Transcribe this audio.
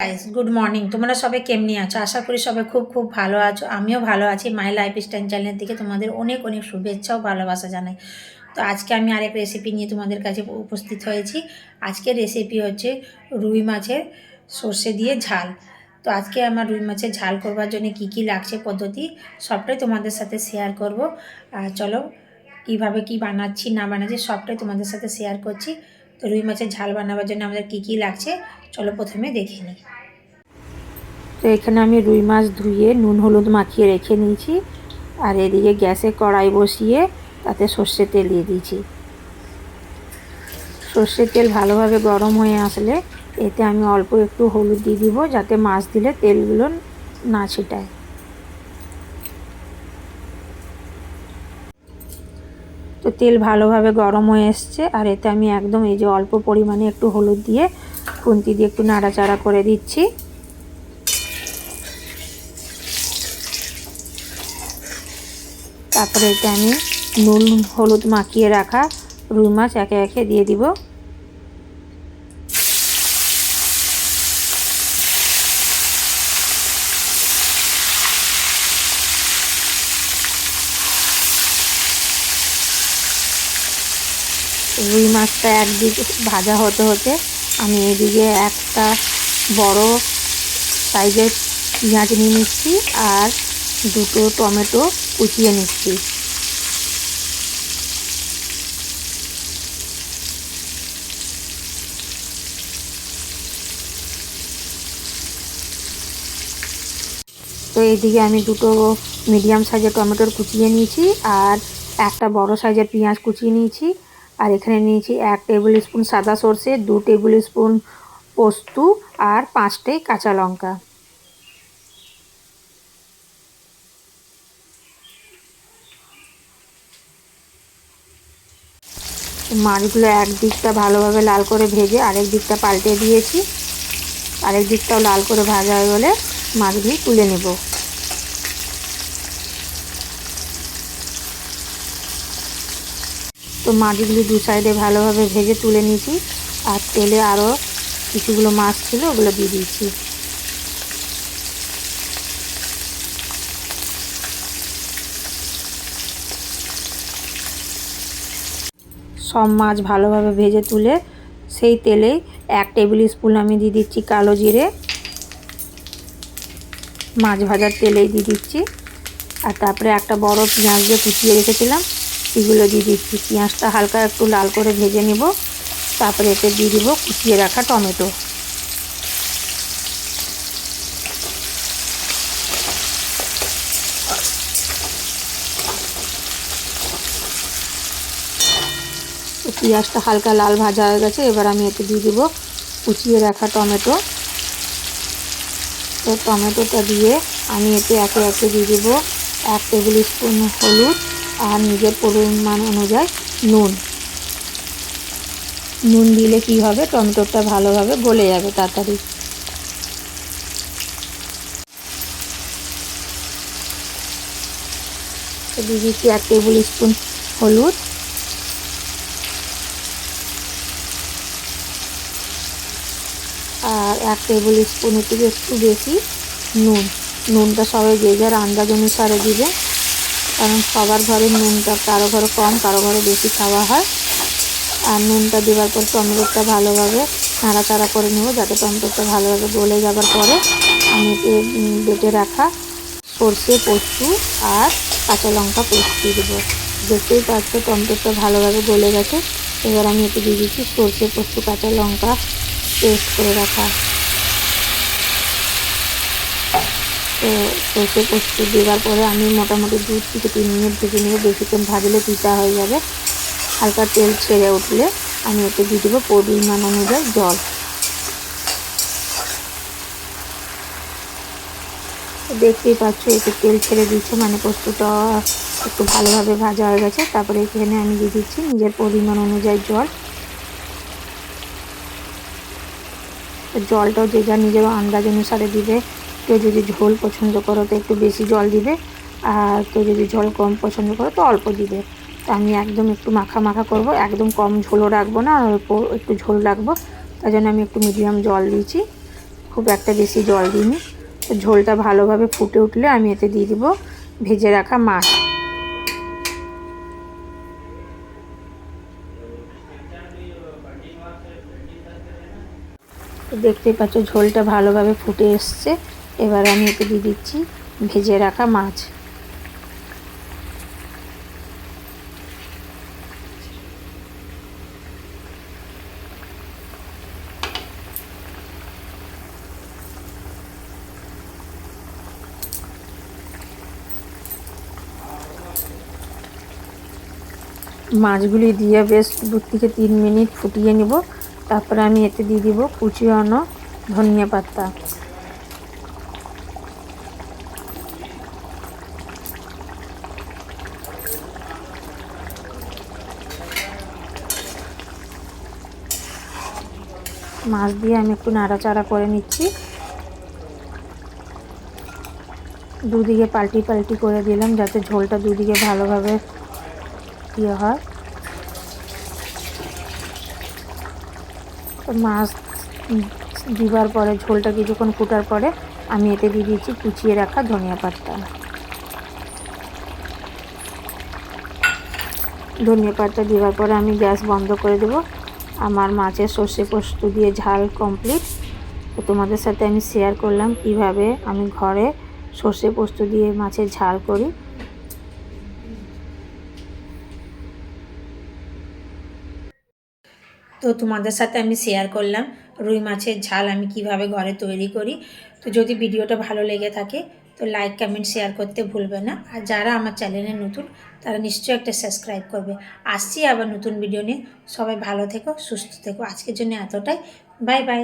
Guys good morning তোমরা সবাই কেমনি আছো? আশা করি সবাই খুব খুব ভালো আছো। আমিও ভালো আছি। মাই লাইফ স্টাইল চ্যানেলের দিকে তোমাদের অনেক অনেক শুভেচ্ছা ও ভালোবাসা জানাই। তো আজকে আমি আরেক রেসিপি নিয়ে তোমাদের কাছে উপস্থিত হয়েছি। আজকের রেসিপি হচ্ছে রুই মাছের সর্ষে দিয়ে ঝাল। তো আজকে আমার রুই মাছের ঝাল করবার জন্য কি কি লাগছে, পদ্ধতি, সবটাই তোমাদের সাথে শেয়ার করব। আর চলো, কীভাবে কি বানাচ্ছি, না বানাচ্ছি, সবটাই তোমাদের সাথে শেয়ার করছি। তো রুই মাছের ঝাল বানাবার জন্য আমাদের কি কি লাগছে, চলো প্রথমে দেখে নিই। তো এখানে আমি রুই মাছ ধুয়ে নুন, হলুদ মাখিয়ে রেখে নিয়েছি। আর এদিকে গ্যাসে কড়াই বসিয়ে তাতে সর্ষের তেল দিয়ে দিয়েছি। সর্ষের তেল ভালোভাবে গরম হয়ে আসলে এতে আমি অল্প একটু হলুদ দিয়ে দিব, যাতে মাছ দিলে তেলগুলো না ছিটায়। তো তেল ভালোভাবে গরম হয়ে এসছে, আর এতে আমি একদম এই যে অল্প পরিমাণে একটু হলুদ দিয়ে খুন্তি দিয়ে একটু নাড়াচাড়া করে দিচ্ছি। তারপরে এতে আমি নুন, হলুদ মাখিয়ে রাখা রুই মাছ একে একে দিয়ে দিব। রুই মাছটা একদিক ভাজা হতে হতে আমি এদিকে একটা বড় সাইজের পেঁয়াজ নিয়ে নিচ্ছি আর দুটো টমেটো কুচিয়ে নিচ্ছি। তো এইদিকে আমি দুটো মিডিয়াম সাইজের টমেটোর কুচিয়ে নিয়েছি আর একটা বড় সাইজের পেঁয়াজ কুচিয়ে নিয়েছি আর এখানে নিয়েছি এক টেবিল স্পুন সাদা সর্ষে, দু টেবিল স্পুন পোস্তু আর পাঁচটাই কাঁচা লঙ্কা। মাছগুলো এক দিকটা ভালোভাবে লাল করে ভেজে আরেক দিকটা পাল্টে দিয়েছি। আরেক দিকটাও লাল করে ভাজা হয়ে গেলে মাছগুলি তুলে নেব। তো মাছগুলি দু সাইডে ভালোভাবে ভেজে তুলে নিয়েছি। আর তেলে আরও কিছুগুলো মাছ ছিল, ওগুলো দিয়ে দিয়েছি। সব মাছ ভালোভাবে ভেজে তুলে, সেই তেলে এক টেবিল স্পুন আমি দিয়ে দিচ্ছি কালো জিরে। মাছ ভাজার তেলেই দিয়ে দিচ্ছি। আর তারপরে একটা বড় পেঁয়াজ দিয়ে কুচিয়ে রেখেছিলাম। সেগুলো দিয়ে দিচ্ছি। পেঁয়াজটা হালকা একটু লাল করে ভেজে নেব। তারপরে এতে দিয়ে দিব কুচিয়ে রাখা টমেটো। পেঁয়াজটা হালকা লাল ভাজা হয়ে গেছে, এবার আমি এতে দিয়ে দিব কুচিয়ে রাখা টমেটো। তো টমেটোটা দিয়ে আমি এতে একে একে দিয়ে দিব এক টেবিল স্পুন হলুদ আর নিজের পরিমাণ অনুযায়ী নুন। নুন দিলে কি হবে? টমেটোটা ভালোভাবে গলে যাবে তাড়াতাড়ি। দিয়ে দিচ্ছি এক টেবিল স্পুন হলুদ। আর এক টেবিল স্পুন থেকে একটু বেশি নুন। নুনটা সবাই যে যার আন্দাজ অনুসারে দিবে। কারণ সবার ঘরে নুনটা, কারও ঘরে কম, কারও ঘরে বেশি খাওয়া হয়। আর নুনটা দেওয়ার পর টমেটোটা ভালোভাবে নাড়াচাড়া করে নেব, যাতে টমেটোটা ভালোভাবে গলে যাবার পরে আমি বেটে রাখা সর্ষে পোস্তু আর কাঁচা লঙ্কা পোস্ত দেবো। দেখতেই পাচ্ছ টমেটোটা ভালোভাবে গলে গেছে। এবার আমি এতে দিয়ে দিচ্ছি সর্ষে পোস্তু কাঁচা লঙ্কা পেস্ট করে রাখা। তো সর্ষে পোস্ত দেওয়ার পরে আমি মোটামুটি দু থেকে তিন মিনিট ভেজে নিয়ে বেশিক্ষণ ভাজলে পিতা হয়ে যাবে। হালকা তেল ছেড়ে উঠলে আমি এতে দিয়ে দেবো পরিমাণ অনুযায়ী জল। দেখতেই পাচ্ছ, এতে তেল ছেড়ে দিচ্ছে মানে পোস্তটা একটু ভালোভাবে ভাজা হয়ে গেছে। তারপরে এখানে আমি দিয়ে দিচ্ছি নিজের পরিমাণ অনুযায়ী জল। জলটাও যে যার নিজের আন্দাজ অনুসারে দিবে। কেউ যদি ঝোল পছন্দ করো তো একটু বেশি জল দিবে, আর কেউ যদি জল কম পছন্দ করো তো অল্প দিবে। তো আমি একদম একটু মাখা মাখা করব, একদম কম ঝোলও রাখব না, অল্প একটু ঝোল রাখব। তাই জন্য আমি একটু মিডিয়াম জল দিয়েছি, খুব একটা বেশি জল দিইনি। তো ঝোলটা ভালোভাবে ফুটে উঠলে আমি এতে দিয়ে দিব ভেজে রাখা মাছ। দেখতেই পাচ্ছ ঝোলটা ভালোভাবে ফুটে এসছে। এবার আমি এতে দিয়ে দিচ্ছি ভেজে রাখা মাছ। মাছগুলি দিয়ে বেশ দু থেকে তিন মিনিট ফুটিয়ে নিব। তারপরে আমি এতে দিয়ে দিব কুচিয়ানো ধনিয়া পাতা। মাছ দিয়ে আমি একটু নাড়াচাড়া করে নিচ্ছি। দুদিকে পাল্টি পাল্টি করে দিলাম যাতে ঝোলটা দুদিকে ভালোভাবে ইয়ে হয়। মাছ দিবার পরে, ঝোলটা কিছুক্ষণ ফুটার পরে আমি এতে দিয়ে দিয়েছি কুচিয়ে রাখা ধনিয়া পাতা। ধনিয়া পাতা দেওয়ার পরে আমি গ্যাস বন্ধ করে দেব। আমার মাছের সর্ষে পোস্ত দিয়ে ঝাল কমপ্লিট তো তোমাদের সাথে আমি শেয়ার করলাম কীভাবে আমি ঘরে সর্ষে পোস্ত দিয়ে মাছের ঝাল করি। তো তোমাদের সাথে আমি শেয়ার করলাম রুই মাছের ঝাল আমি কীভাবে ঘরে তৈরি করি। তো যদি ভিডিওটা ভালো লেগে থাকে তো লাইক কমেন্ট শেয়ার করতে ভুলবে না। আর যারা আমার চ্যানেলে নতুন, তারা নিশ্চয়ই একটা সাবস্ক্রাইব করবে। আসছি আবার নতুন ভিডিও নিয়ে। সবাই ভালো থেকো, সুস্থ থেকো। আজকের জন্য এতটাই। Bye bye